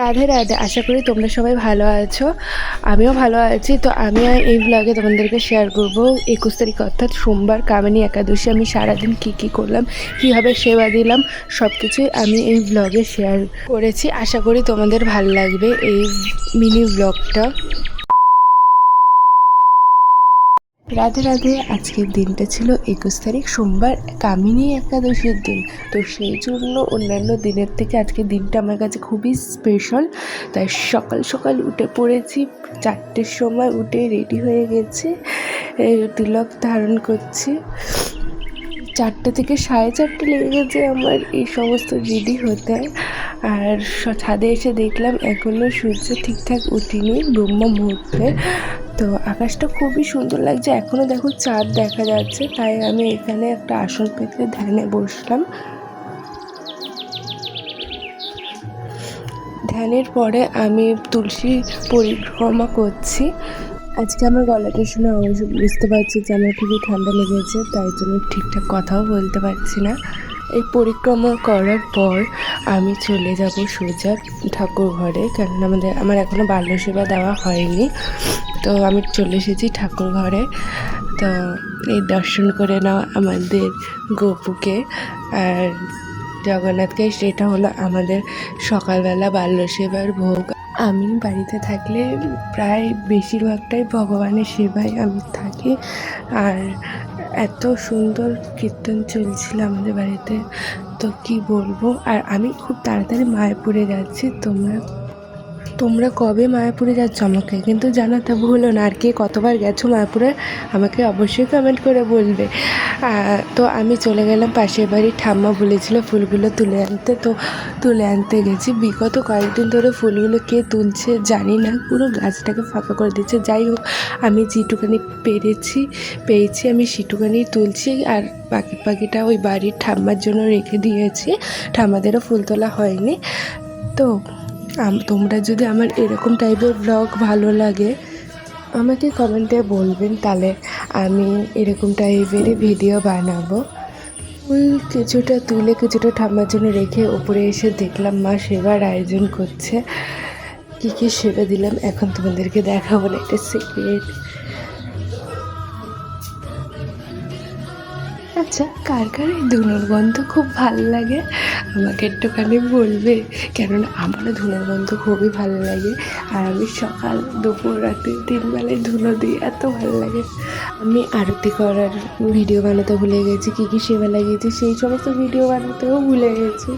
রাধে রাধে, আশা করি তোমরা সবাই ভালো আছো। আমিও ভালো আছি। তো আমি এই ব্লগে তোমাদেরকে শেয়ার করব। একুশ তারিখ অর্থাৎ সোমবার কামিনী একাদশী, আমি সারাদিন কী কী করলাম, কীভাবে সেবা দিলাম সব কিছুই আমি এই ব্লগে শেয়ার করেছি। আশা করি তোমাদের ভালো লাগবে এই মিনি ব্লগটা রাধে রাধে, আজকের দিনটা ছিল একুশ তারিখ, সোমবার, কামিনী একাদশীর দিন। তো সেই জন্য অন্যান্য দিনের থেকে আজকের দিনটা আমার কাছে খুবই স্পেশাল তাই সকাল সকাল উঠে পড়েছি, চারটের সময় উঠে রেডি হয়ে গেছি তিলক ধারণ করছি। চারটে থেকে সাড়ে চারটে লেগে গেছে আমার এই সমস্ত রেডি হতে। আর ছাদে এসে দেখলাম এখনও সূর্য ঠিকঠাক উঠিনি ব্রহ্ম মুহূর্তে তো আকাশটা খুবই সুন্দর লাগছে। এখনও দেখো চাঁদ দেখা যাচ্ছে, তাই আমি এখানে একটা আসন পেতে ধ্যানে বসলাম। ধ্যানের পরে আমি তুলসী পরিক্রমা করছি। আজকে আমার গলাটা শুনে অবশ্য বুঝতে পারছি যে আমার খুবই ঠান্ডা লেগেছে, তাই জন্য ঠিকঠাক কথাও বলতে পারছি না। এই পরিক্রমা করার পর আমি চলে যাব সোজা ঠাকুর ঘরে কারণ আমাদের, আমার এখনও বাল্য সেবা দেওয়া হয়নি। তো আমি চলে এসেছি ঠাকুর ঘরে। তো এই দর্শন করে নাও আমাদের গপুকে। আর জগন্নাথকে, সেটা হলো আমাদের সকালবেলা বাল্য সেবার ভোগ। আমি বাড়িতে থাকলে প্রায় বেশিরভাগটাই ভগবানের সেবায় আমি থাকি। আর এত সুন্দর কীর্তন চলছিল আমাদের বাড়িতে, তো কি বলব? আর আমি খুব তাড়াতাড়ি মায়াপুরে যাচ্ছি, তোমরা তোমরা কবে মায়াপুরে যাচ্ছ আমাকে? কিন্তু জানাতে ভুলো না আর কে কতবার গেছো মায়াপুরে? আমাকে অবশ্যই কমেন্ট করে বলবে। তো আমি চলে গেলাম, পাশের বাড়ির ঠাম্মা বলেছিল ফুলগুলো তুলে আনতে। তো তুলে আনতে গেছি। বিগত কয়েকদিন ধরে ফুলগুলো কে তুলছে জানি না। পুরো গাছটাকে ফাঁকা করে দিচ্ছে। যাই হোক, আমি যেটুখানি পেরেছি, পেয়েছি, আমি সেটুখানি তুলছি আর বাকি পাখিটা ওই বাড়ির ঠাম্মার জন্য রেখে দিয়েছি। ঠাম্মাদেরও ফুল তোলা হয়নি। তো তোমরা যদি আমার এরকম টাইপের ব্লগ ভালো লাগে, আমাকে কমেন্টে বলবেন। তাহলে আমি এরকম টাইপেরই ভিডিও বানাবো। ওই কিছুটা তুলে কিছুটা ঠাম্মার জন্য রেখে ওপরে এসে দেখলাম মা সেবার আয়োজন করছে। কী কী সেবা দিলাম, এখন তোমাদেরকে দেখাবো না একটা সিক্রেট আচ্ছা কার কার এই ধুনোর গন্ধ খুব ভালো লাগে? আমাকে একটুখানি বলবে, কেননা আমারও ধুনোর গন্ধ খুবই ভালো লাগে। আর আমি সকাল, দুপুর রাতে তিনবেলায় ধুনো দিই এত ভালো লাগে। আমি আরতি করার ভিডিও বানাতে ভুলে গেছি, কী কী সেবা লাগিয়েছি, সেই সমস্ত ভিডিও বানাতেও ভুলে গেছি।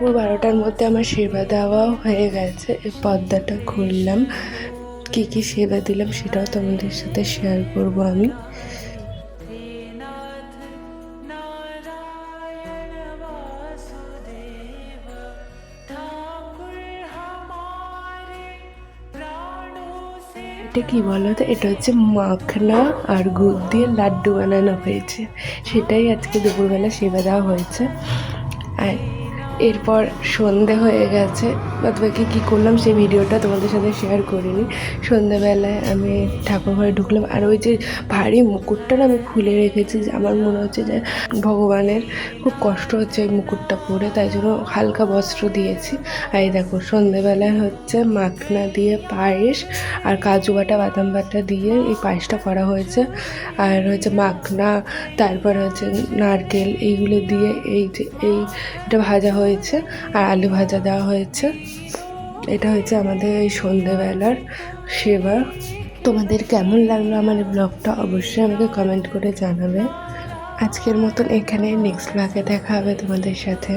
দুপুর বারোটার মধ্যে আমার সেবা দেওয়াও হয়ে গেছে। এই পর্দাটা খুললাম। কী কী সেবা দিলাম সেটাও তোমাদের সাথে শেয়ার করব আমি। এটা কি বলো তো এটা হচ্ছে মাখনা আর গুড় দিয়ে লাড্ডু বানানো হয়েছে। সেটাই আজকে দুপুরবেলা সেবা দেওয়া হয়েছে। আর এরপর সন্ধে হয়ে গেছে। বাদবাকি কী করলাম, সেই ভিডিওটা তোমাদের সাথে শেয়ার করিনি। সন্ধেবেলায় আমি ঠাকুর ঘরে ঢুকলাম আর ওই যে ভারী মুকুটটা আমি খুলে রেখেছি, যে আমার মনে হচ্ছে যে ভগবানের খুব কষ্ট হচ্ছে ওই মুকুটটা পরে, তাই জন্য হালকা বস্ত্র দিয়েছি। আর এই দেখো, সন্ধেবেলায় হচ্ছে মাখনা দিয়ে পায়েস আর কাজু বাটা, বাদাম বাটা দিয়ে এই পায়েসটা করা হয়েছে। আর হচ্ছে মাখনা, তারপর হচ্ছে নারকেল, এইগুলো দিয়ে এই যে এই এটা ভাজা হয়েছে আর আলু ভাজা দেওয়া হয়েছে। এটা হয়েছে আমাদের এই সন্ধেবেলার সেবা। তোমাদের কেমন লাগল আমার ব্লগটা অবশ্যই আমাকে কমেন্ট করে জানাবে। আজকের মতন এখানে নেক্সট ব্লগে দেখা হবে তোমাদের সাথে।